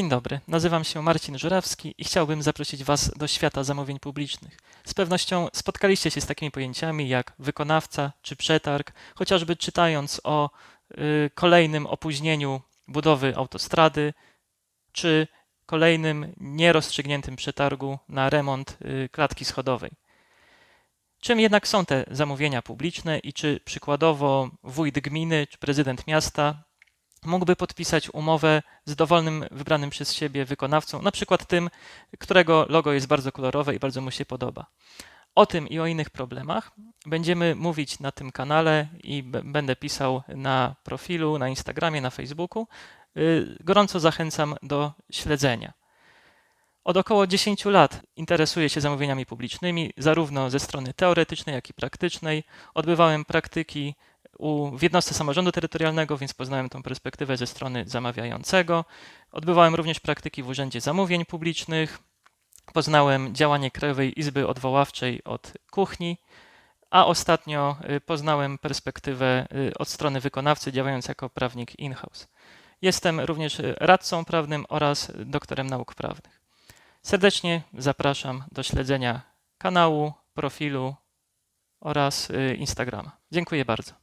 dobry, nazywam się Marcin Żurawski i chciałbym zaprosić Was do świata zamówień publicznych. Z pewnością spotkaliście się z takimi pojęciami jak wykonawca czy przetarg, chociażby czytając o y, kolejnym opóźnieniu budowy autostrady czy kolejnym nierozstrzygniętym przetargu na remont y, klatki schodowej. Czym jednak są te zamówienia publiczne i czy przykładowo wójt gminy czy prezydent miasta mógłby podpisać umowę z dowolnym wybranym przez siebie wykonawcą, na przykład tym, którego logo jest bardzo kolorowe i bardzo mu się podoba. O tym i o innych problemach będziemy mówić na tym kanale i będę pisał na profilu, na Instagramie, na Facebooku. Y, Gorąco zachęcam do śledzenia. Od około 10 lat interesuję się zamówieniami publicznymi, zarówno ze strony teoretycznej, jak i praktycznej. Odbywałem praktyki u, w jednostce samorządu terytorialnego, więc poznałem tą perspektywę ze strony zamawiającego. Odbywałem również praktyki w Urzędzie Zamówień Publicznych. Poznałem działanie Krajowej Izby Odwoławczej od kuchni, a ostatnio y, poznałem perspektywę y, od strony wykonawcy, działając jako prawnik in-house. Jestem również y, radcą prawnym oraz doktorem nauk prawnych. Serdecznie zapraszam do śledzenia kanału, profilu oraz Instagrama. Dziękuję bardzo.